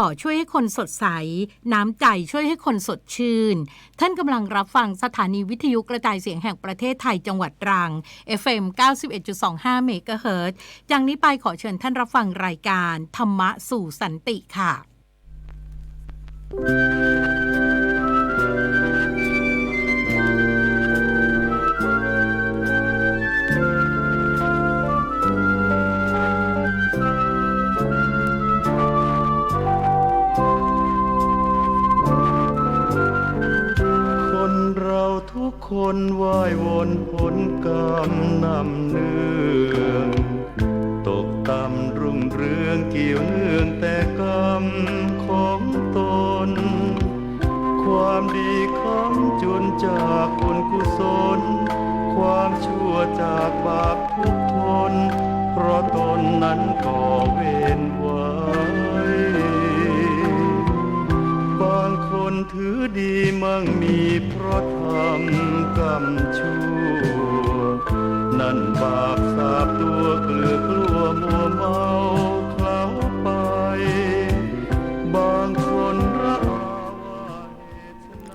่อช่วยให้คนสดใส น้ำใจช่วยให้คนสดชื่น ท่านกำลังรับฟังสถานีวิทยุกระจายเสียงแห่งประเทศไทยจังหวัดตรัง FM 91.25 เมกะเฮิรตซ์จากนี้ไปขอเชิญท่านรับฟังรายการ ธรรมะสู่สันติค่ะ ทุกคนว่ายวนผลกรรมนำเนืองตกต่ำรุ่งเรืองเกี่ยวเนื่องแต่กรรมของตน ความดีคำจุนจากบุญกุศล ความชั่วจากบาปทุกทน เพราะตนนั้นก่อเวร ถือดีมั่งมีเพราะทำกรรมชั่ว นั่นบาปสาบตัวเกลือกลัวมัวเมาเคล้าไป บางคนระอาว่าเหตุไฉน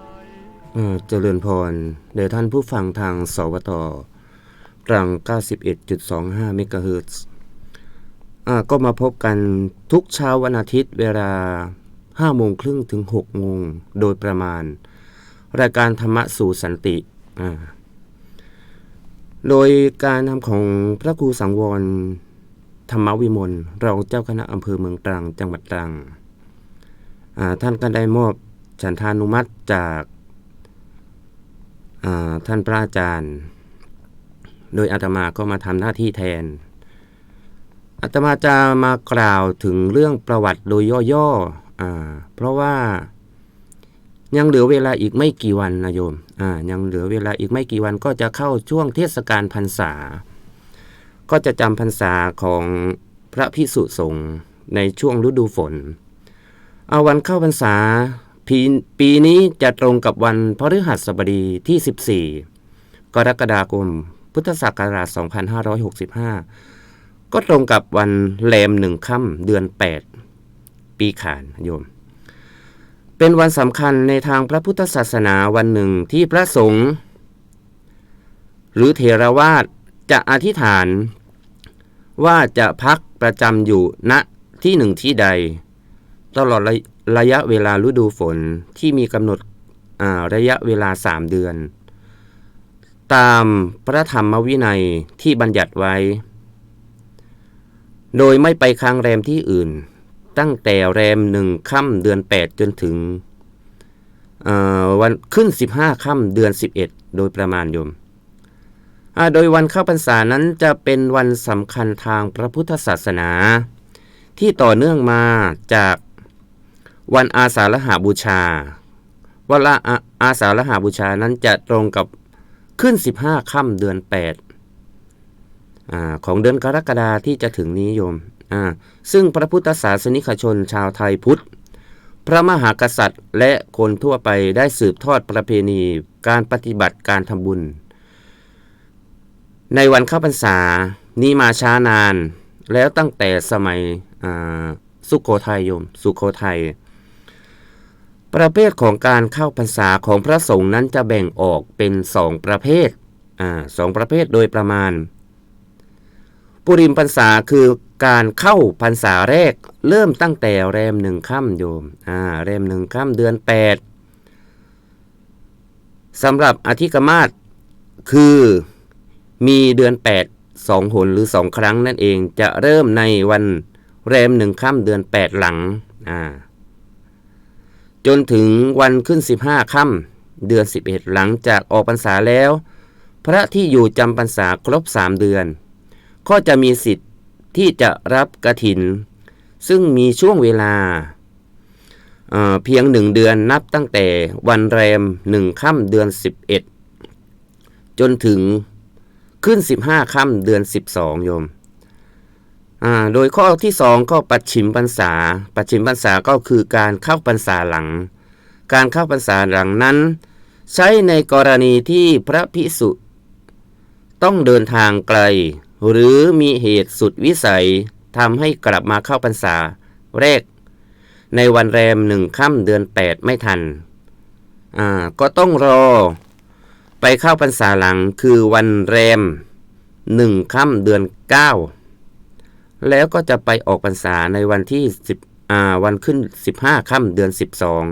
เอ่อเจริญพรเดี๋ยวท่านผู้ฟังทางสวทกลาง91.25 เมกะเฮิรตซ์ก็มาพบกันทุกเช้าวันอาทิตย์เวลา 5โมงครึ่งถึง6โมงโดยประมาณ รายการธรรมะสู่สันติโดยการทำของพระครูสังวรธรรมวิมลรองเจ้าคณะอำเภอเมืองตรังจังหวัดตรัง ท่านก็ได้มอบฉันทานุมัติจากาท่านพระอาจารย์ โดยอาตมาก็มาทำหน้าที่แทน อาตมาจะมากล่าวถึงเรื่องประวัติโดยย่อๆ อ่า เพราะว่ายังเหลือเวลาอีกไม่กี่วันนะโยม อ่า ยังเหลือเวลาอีกไม่กี่วันก็จะเข้าช่วงเทศกาลพรรษา ก็จะจำพรรษาของพระพิสุสงฆ์ในช่วงฤดูฝน เอาวันเข้าพรรษาปีปีนี้จะตรงกับวันพฤหัสบดีที่ 14 กรกฎาคม พุทธศักราช 2565 ก็ตรงกับวันแรมหนึ่งค่ำเดือน 8 ปีขานโยม เป็นวันสำคัญในทางพระพุทธศาสนาวันหนึ่งที่พระสงฆ์หรือเทรวาสจะอธิษฐานว่าจะพักประจำอยู่ณที่หนึ่งที่ใด ตลอดระระยะเวลาฤดูฝนที่มีกำหนดระยะเวลาสามเดือน ตามพระธรรมวินัยที่บัญญัติไว้ โดยไม่ไปค้างแรมที่อื่น ตั้งแต่แรมหนึ่งค่ำเดือน 8 จนถึงวันขึ้น 15ค่ำเดือน 11 โดยประมาณโยม โดยวันเข้าพรรษานั้นจะเป็นวันสำคัญทางพระพุทธศาสนา ที่ต่อเนื่องมาจากวันอาสาฬหาบูชา วันละอาอาสาฬหาบูชานั้นจะตรงกับขึ้น 15ค่ำเดือน 8อาของเดือนกรกฎาที่จะถึงนี้โยม ซึ่งพระพุทธศาสนิกชนชาวไทยพุทธ พระมหากษัตริย์และคนทั่วไปได้สืบทอดประเพณีการปฏิบัติการทำบุญ ในวันเข้าพรรษานี้มาช้านาน แล้วตั้งแต่สมัยสุโขทัยโยม สุโขทัยประเภทของการเข้าพรรษาของพระสงฆ์นั้นจะแบ่งออกเป็นสองประเภทอสองประเภทโดยประมาณ ปุริมพรรษาคือ การเข้าพรรษาแรก เริ่มตั้งแต่แรมหนึ่งค่ำโยมอ่าแรมหนึ่งค่ำเดือน8สำหรับอธิกมาศคือมีเดือน8สองหนหรือสองครั้งนั่นเองจะเริ่มในวันแรมหนึ่งค่ำเดือน8หลังอ่าจนถึงวันขึ้น15ค่ำเดือน11หลังจากออกพรรษาแล้ว พระที่อยู่จำพรรษาครบ3เดือน ก็จะมีสิทธิ์ ที่จะรับกระถิน ซึ่งมีช่วงเวลาเเพียงหนึ่งเดือนนับตั้งแต่วันแรมหนึ่งค่ำเดือน 11 จนถึงขึ้น 15ค่ำเดือน 12โยมโดยข้อที่สองก็ปัจฉิมพรรษา ปัจฉิมพรรษาก็คือการเข้าพรรษาหลัง การเข้าพรรษาหลังนั้น ใช้ในกรณีที่พระพิสุต้องเดินทางไกล หรือมีเหตุสุดวิสัยทำให้กลับมาเข้าพรรษาแรก ในวันแรมหนึ่งค่ำเดือนแปดไม่ทัน อ่า ก็ต้องรอ ไปเข้าพรรษาหลังคือวันแรมหนึ่งค่ำเดือนเก้าแล้วก็จะไปออกพรรษาในวันที่สิบอ่า วันขึ้นสิบห้าค่ำเดือนสิบสอง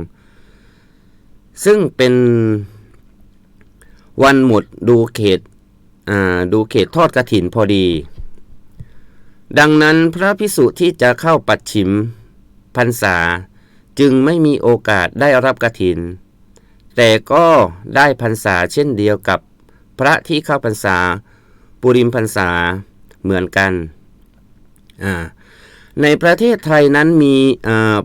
ซึ่งเป็นวันหมดดูเขต ดูเขตทอดกระถินพอดี ดังนั้นพระพิสุที่จะเข้าปัดฉิมพรรษาจึงไม่มีโอกาสได้รับกระถิน แต่ก็ได้พรรษาเช่นเดียวกับพระที่เข้าพรรษา ปุริมพรรษาเหมือนกันในประเทศไทยนั้นมี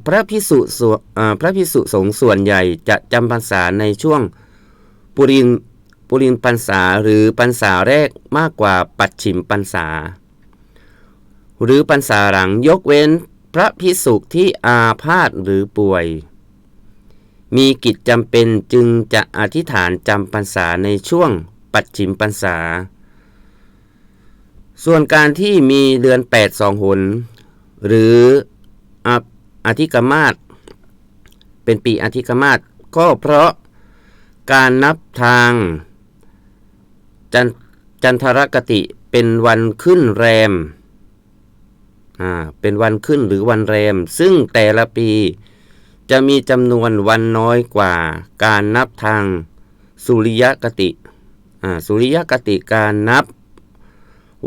พระพิสุส่วนอ่าพระพิสุสงฆ์ส่วนใหญ่จะจำพรรษาในช่วงปุริน ปุรินพรรษาหรือพรรษาแรกมากกว่าปัดฉิมพรรษา หรือพรรษาหลังยกเว้นพระพิสุที่อาพาธหรือป่วย มีกิจจำเป็นจึงจะอธิษฐานจำพรรษาในช่วงปัดฉิมพรรษา ส่วนการที่มีเดือนแปดสองหน หรือออธิกมาศเป็นปีอธิกมาศก็เพราะการนับทาง จันจันทรกติเป็นวันขึ้นแรม อ่า เป็นวันขึ้นหรือวันแรม ซึ่งแต่ละปีจะมีจำนวนวันน้อยกว่าการนับทางสุริยกติ อ่า สุริยกติการนับ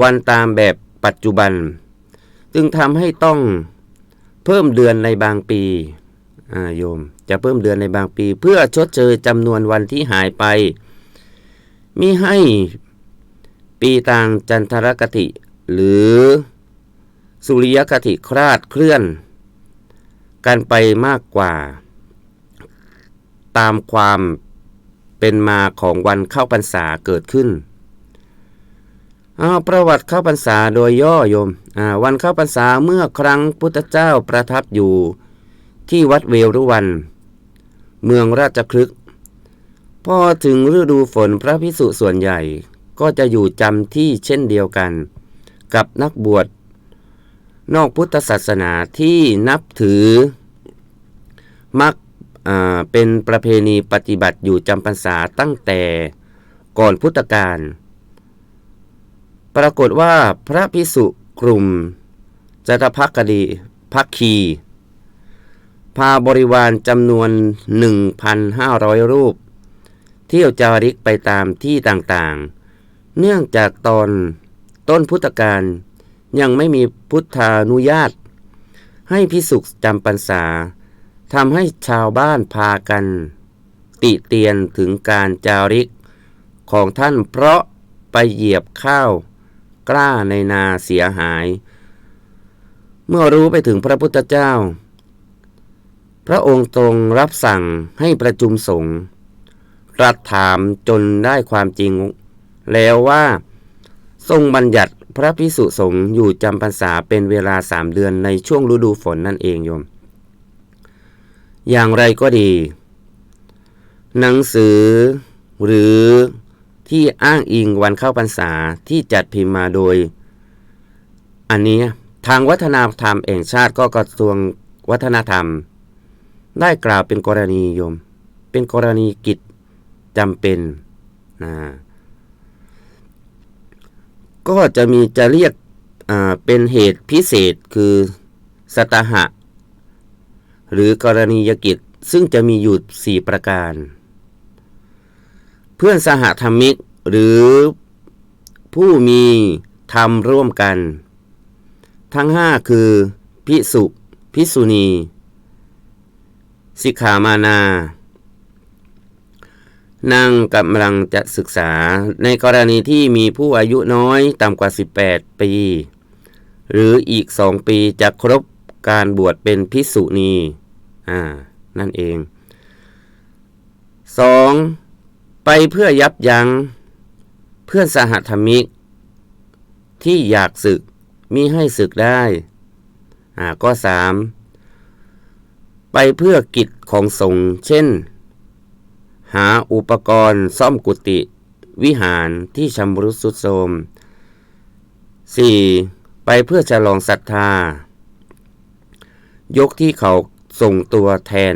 วันตามแบบปัจจุบัน จึงทำให้ต้องเพิ่มเดือนในบางปี อ่า โยม จะเพิ่มเดือนในบางปี เพื่อชดเชยจำนวนวันที่หายไป มิให้ปีต่างจันทรกติ หรือสุริยคติคลาดเคลื่อน กันไปมากกว่า ตามความเป็นมาของวันเข้าพรรษาเกิดขึ้นอ้าวประวัติเข้าพรรษาโดยย่อโยมอ่าวันเข้าพรรษาเมื่อครั้งพุทธเจ้าประทับอยู่ที่วัดเวรุวัน เมืองราชคลึก พอถึงฤดูฝนพระพิสุส่วนใหญ่ก็จะอยู่จำที่เช่นเดียวกัน กับนักบวชนอกพุทธศาสนาที่นับถือ มักเป็นประเพณีปฏิบัติอยู่จำพรรษาตั้งแต่ก่อนพุทธกาลปรากฏว่าพระพิสุกลุ่มจัตพักดีพักคี พาบริวารจำนวน 1,500 รูป เที่ยวจาริกไปตามที่ต่างๆ เนื่องจากตอนต้นพุทธกาลยังไม่มีพุทธานุญาต ให้พิสุกจำพรรษาทำให้ชาวบ้านพากัน ติเตียนถึงการจาริกของท่านเพราะไปเหยียบข้าวกล้าในนาเสียหาย เมื่อรู้ไปถึงพระพุทธเจ้า พระองค์ทรงรับสั่งให้ประชุมสงฆ์ รัดถามจนได้ความจริง แล้วว่าทรงบัญญัติพระพิสุสงฆ์อยู่จำพรรษาเป็นเวลาสามเดือนในช่วงฤดูฝนนั่นเองโยม อย่างไรก็ดี หนังสือหรือที่อ้างอิงวันเข้าพรรษาที่จัดพิมพ์มาโดย อันนี้ทางวัฒนธรรมแห่งชาติก็กระทรวงวัฒนธรรม ได้กล่าวเป็นกรณีโยม เป็นกรณีกิจ จำเป็นนะก็จะมีจะเรียกเป็นเหตุพิเศษคือสตหะ หรือกรณียกิจซึ่งจะมีอยู่ 4 ประการ เพื่อนสหธรรมิก หรือผู้มีธรรมร่วมกัน ทั้ง 5 คือ พิสุ พิสุณี สิกขามานา นางกำลังจะศึกษาในกรณีที่มีผู้อายุน้อยต่ำกว่า 18 ปี หรืออีกสองปีจะครบการบวชเป็นพิสุณีอ่านั่นเอง 2. ไปเพื่อยับยั้งเพื่อนสหธรรมิก ที่อยากศึกมิให้ศึกได้อ่าก็ 3. ไปเพื่อกิจของสงฆ์เช่น หาอุปกรณ์ซ่อมกุฏิวิหารที่ชำรุดทรุดโทรม 4. ไปเพื่อฉลองศรัทธา ยกที่เขาส่งตัวแทน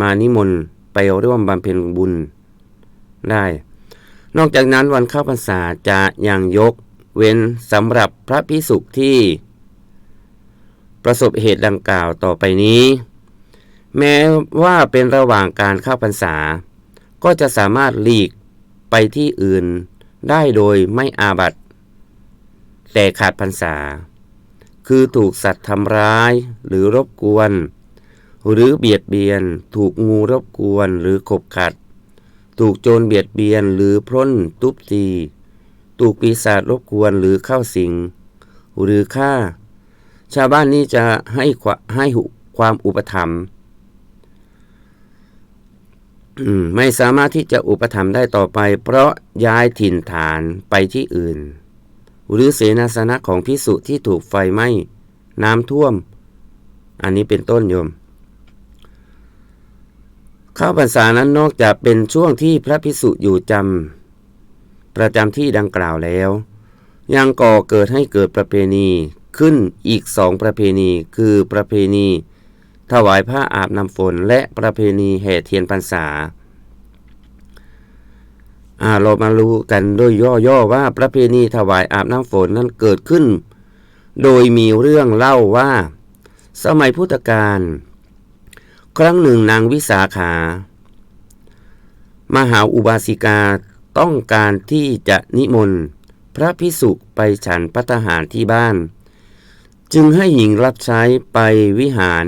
มานิมนต์ไปร่วมบำเพ็ญบุญได้ นอกจากนั้นวันเข้าพรรษาจะยังยกเว้นสำหรับพระพิสุขที่ ประสบเหตุดังกล่าวต่อไปนี้ แม้ว่าเป็นระหว่างการเข้าพรรษา ก็จะสามารถหลีกไปที่อื่นได้โดยไม่อาบัตแต่ขาดพรรษา คือถูกสัตว์ทำร้ายหรือรบกวน หรือเบียดเบียน ถูกงูรบกวนหรือขบขัด ถูกโจรเบียดเบียนหรือพร้นทุบตี ถูกปีศาจรบกวนหรือเข้าสิง หรือฆ่า ชาวบ้านนี้จะให้ให้ความอุปถัมภ์อืม ไม่สามารถที่จะอุปถัมภ์ได้ต่อไป เพราะย้ายถิ่นฐานไปที่อื่น หรือเสนาสนะของพิสุที่ถูกไฟไหม้น้ำท่วม อันนี้เป็นต้นโยมเข้าพรรษานั้นนอกจากเป็นช่วงที่พระพิสุอยู่จำประจำที่ดังกล่าวแล้ว ยังก่อเกิดให้เกิดประเพณีขึ้นอีกสองประเพณี คือประเพณี ถวายผ้าอาบน้ำฝนและประเพณีแห่เทียนพรรษาเรามารู้กันโดยย่อๆว่าประเพณีถวายอาบน้ำฝนนั้นเกิดขึ้น โดยมีเรื่องเล่าว่า สมัยพุทธกาลครั้งหนึ่งนางวิสาขา มหาอุบาสิกาต้องการที่จะนิมนต์พระพิสุไปฉันพัตหารที่บ้าน จึงให้หญิงรับใช้ไปวิหาร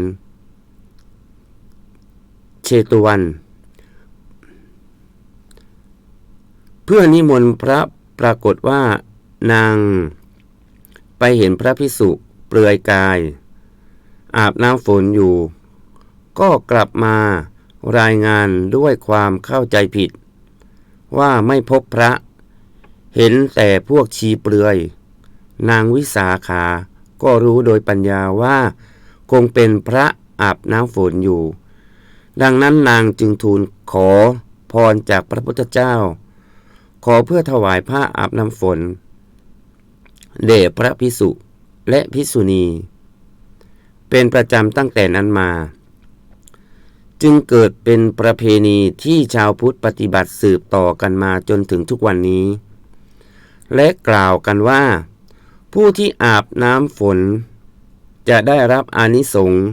เชตวัน เพื่อนิมนต์พระปรากฏว่านางไปเห็นพระพิสุเปลือยกาย อาบน้ำฝนอยู่ ก็กลับมารายงานด้วยความเข้าใจผิด ว่าไม่พบพระ เห็นแต่พวกชีเปลือย นางวิสาขา ก็รู้โดยปัญญาว่า คงเป็นพระอาบน้ำฝนอยู่ ดังนั้นนางจึงทูลขอพรจากพระพุทธเจ้า ขอเพื่อถวายผ้าอาบน้ำฝนเดชพระพิสุและพิสุณี เป็นประจำตั้งแต่นั้นมา จึงเกิดเป็นประเพณีที่ชาวพุทธปฏิบัติสืบต่อกันมาจนถึงทุกวันนี้ และกล่าวกันว่า ผู้ที่อาบน้ำฝน จะได้รับอานิสงส์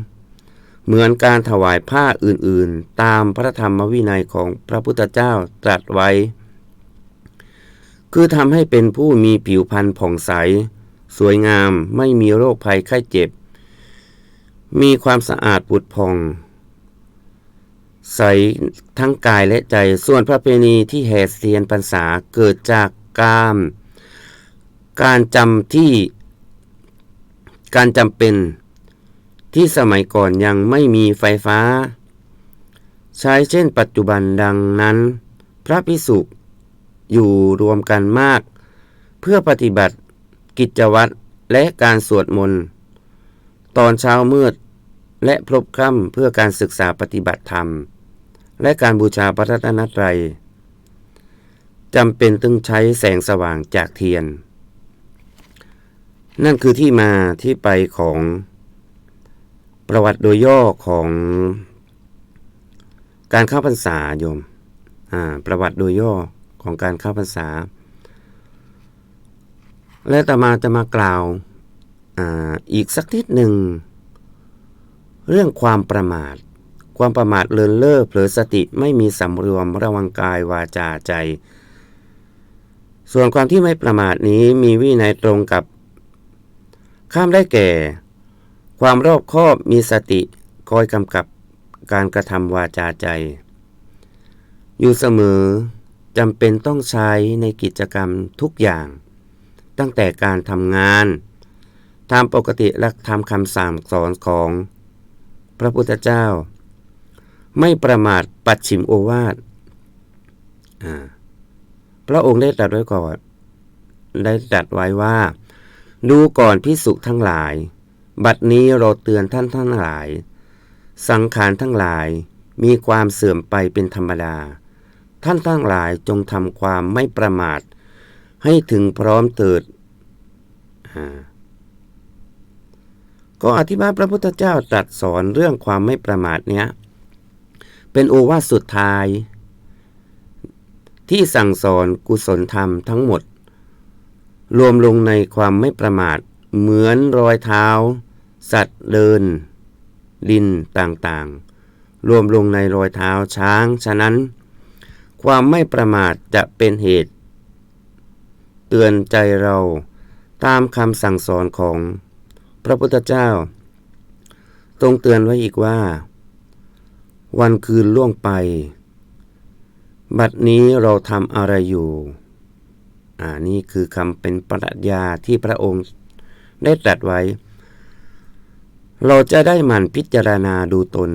เหมือนการถวายผ้าอื่นๆ ตามพระธรรมวินัยของพระพุทธเจ้าตรัสไว้ คือทำให้เป็นผู้มีผิวพรรณผ่องใส สวยงามไม่มีโรคภัยไข้เจ็บ มีความสะอาดผุดผ่อง ใสทั้งกายและใจส่วนประเพณีที่แห่เทียนพรรษาเกิดจากกามการจำที่การจำเป็น ที่สมัยก่อนยังไม่มีไฟฟ้า ใช้เช่นปัจจุบันดังนั้น พระพิสุอยู่รวมกันมาก เพื่อปฏิบัติกิจวัตรและการสวดมนต์ตอนเช้ามืดและพลบค่ำเพื่อการศึกษาปฏิบัติธรรม และการบูชาพระรัตนตรัยจำเป็นต้องใช้แสงสว่างจากเทียน นั่นคือที่มาที่ไปของ ประวัติโดยย่อของการเข้าพรรษาโยมประวัติโดยย่อของการเข้าพรรษา และต่อมาจะมากล่าวอาอีกสักนิดหนึ่ง เรื่องความประมาท ความประมาทเลินเล่อเผลอสติไม่มีสำรวมระวังกายวาจาใจ ส่วนความที่ไม่ประมาทนี้มีวินัยตรงกับ ข้ามได้แก่ ความรอบคอบมีสติคอยกำกับการกระทำวาจาใจ อยู่เสมอจำเป็นต้องใช้ในกิจกรรมทุกอย่าง ตั้งแต่การทำงานตามปกติและทำคำสั่งสอนของพระพุทธเจ้า ไม่ประมาทปัดฉิมโอวาทพระองค์ได้ตรัสไว้ก่อน ได้ตรัสไว้ว่า ดูก่อนพิสุทั้งหลาย บัดนี้เราเตือนท่านทั้งหลาย สังขารทั้งหลายมีความเสื่อมไปเป็นธรรมดา ท่านทั้งหลายจงทำความไม่ประมาท ให้ถึงพร้อมเติด ก็อธิบายพระพุทธเจ้าตรัสสอนเรื่องความไม่ประมาทเนี้ย เป็นโอวาทสุดท้าย ที่สั่งสอนกุศลธรรมทั้งหมด รวมลงในความไม่ประมาทเหมือนรอยเท้า สัตว์เดินดินต่างๆ รวมลงในรอยเท้าช้าง ฉะนั้น ความไม่ประมาทจะเป็นเหตุ เตือนใจเราตามคำสั่งสอนของพระพุทธเจ้า ตรงเตือนไว้อีกว่า วันคืนล่วงไป บัดนี้เราทำอะไรอยู่อ่านี่คือคำเป็นปรัชญาที่พระองค์ได้ตรัสไว้ เราจะได้หมั่นพิจารณาดูตน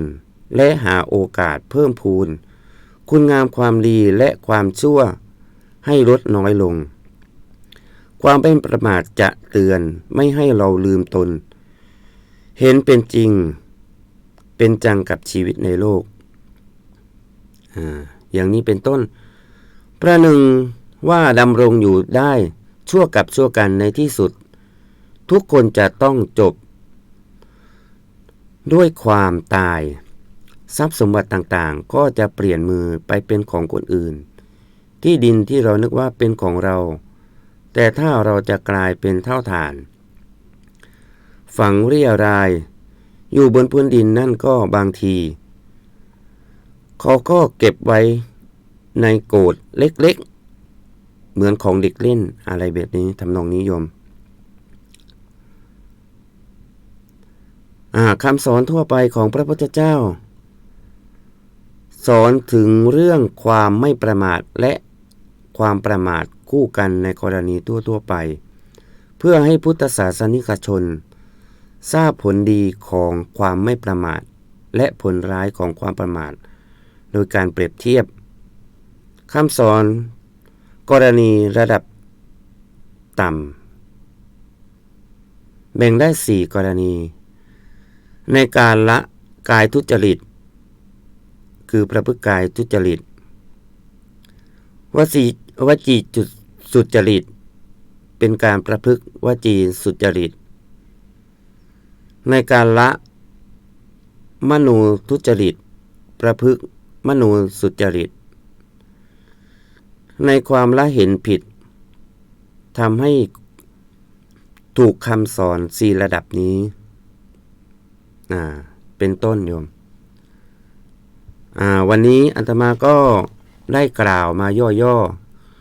และหาโอกาสเพิ่มพูน คุณงามความดีและความชั่ว ให้ลดน้อยลง ความเป็นประมาทจะเตือนไม่ให้เราลืมตน เห็นเป็นจริง เป็นจังกับชีวิตในโลกออย่างนี้เป็นต้น ประหนึ่งว่าดำรงอยู่ได้ชั่วกับชั่วกันในที่สุด ทุกคนจะต้องจบ ด้วยความตาย ทรัพย์สมบัติต่างๆ ก็จะเปลี่ยนมือไปเป็นของคนอื่น ที่ดินที่เรานึกว่าเป็นของเรา แต่ถ้าเราจะกลายเป็นเท่าฐาน ฝังเรียราย อยู่บนพื้นดินนั่นก็บางที เขาก็เก็บไว้ในโกดเล็กๆ เหมือนของเด็กเล่นอะไรแบบนี้ทำนองนิยม อ่า คำสอนทั่วไปของพระพุทธเจ้า สอนถึงเรื่องความไม่ประมาทและความประมาทคู่กันในกรณีทั่วๆไป เพื่อให้พุทธศาสนิกชน ทราบผลดีของความไม่ประมาท และผลร้ายของความประมาท โดยการเปรียบเทียบคำสอน กรณีระดับต่ำแบ่งได้สี่กรณี ในการละกายทุจริต คือประพฤติกายทุจริตวสีวจีจุดสุจริต เป็นการประพฤติวจีสุจริต ในการละมโนทุจริต ประพฤกมโนสุจริต ในความละเห็นผิดทำให้ถูกคำสอนสี่ระดับนี้ อ่าเป็นต้นโยมอ่าวันนี้อัตมาก็ได้กล่าวมาย่อ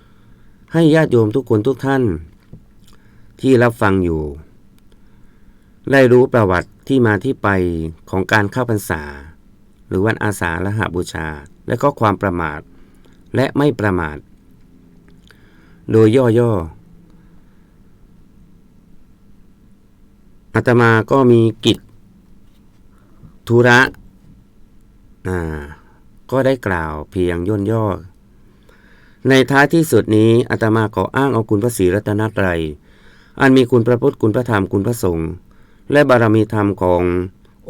ๆ ให้ญาติโยมทุกคนทุกท่าน ที่รับฟังอยู่ ได้รู้ประวัติที่มาที่ไปของการเข้าพรรษา หรือวันอาสาฬหบูชา และก็ความประมาท และไม่ประมาท โดยย่อๆอาตมาก็มีกิจ ธุระก็ได้กล่าวเพียงย่นย่อ ในท้ายที่สุดนี้อาตมาขออ้างเอาคุณพระศรีรัตนตรัย อันมีคุณพระพุทธคุณพระธรรมคุณพระสงฆ์และบารมีธรรมของ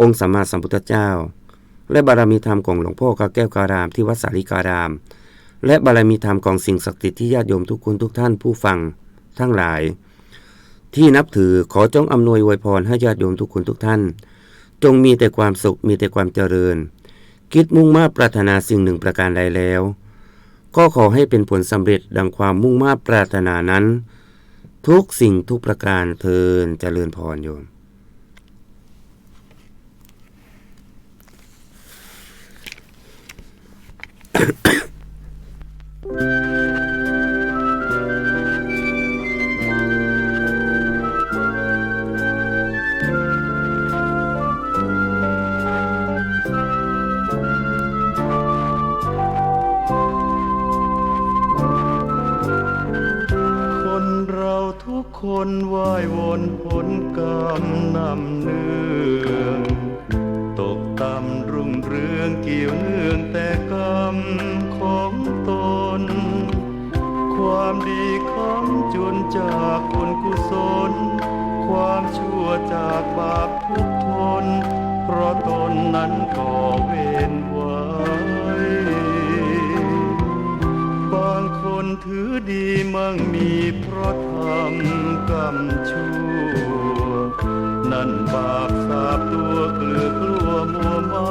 องค์สัมมาสัมพุทธเจ้า และบารมีธรรมของหลวงพ่อกาแก้วการาม ที่วัดสาริการาม และบารมีธรรมของสิ่งศักดิ์สิทธิ์ที่ญาติโยมทุกคนทุกท่านผู้ฟังทั้งหลาย ที่นับถือขอจงอำนวยอวยพรให้ญาติโยมทุกคนทุกท่าน จงมีแต่ความสุขมีแต่ความเจริญ คิดมุ่งมา่ปรารถนาสิ่งหนึ่งประการใดแล้ว ก็ขอให้เป็นผลสำเร็จดังความมุ่งมา่ปรารถนานั้น ทุกสิ่งทุกประการเทินเจริญพรโยม ความดีคำจุนจากคนกุศล ความชั่วจากบาปทุกทน เพราะตนนั้นก่อเวรไว้ บางคนถือดีมั่งมีเพราะทำกรรมชั่ว นั่นบาปสาบตัวเกลือกลัวมัวเมา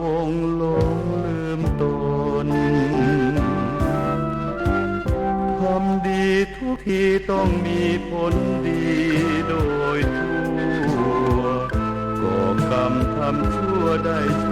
วงลงลืมตนทำดีทุกทีต้องมีผลดีโดยทั่วก่อกรรมทำชั่วได้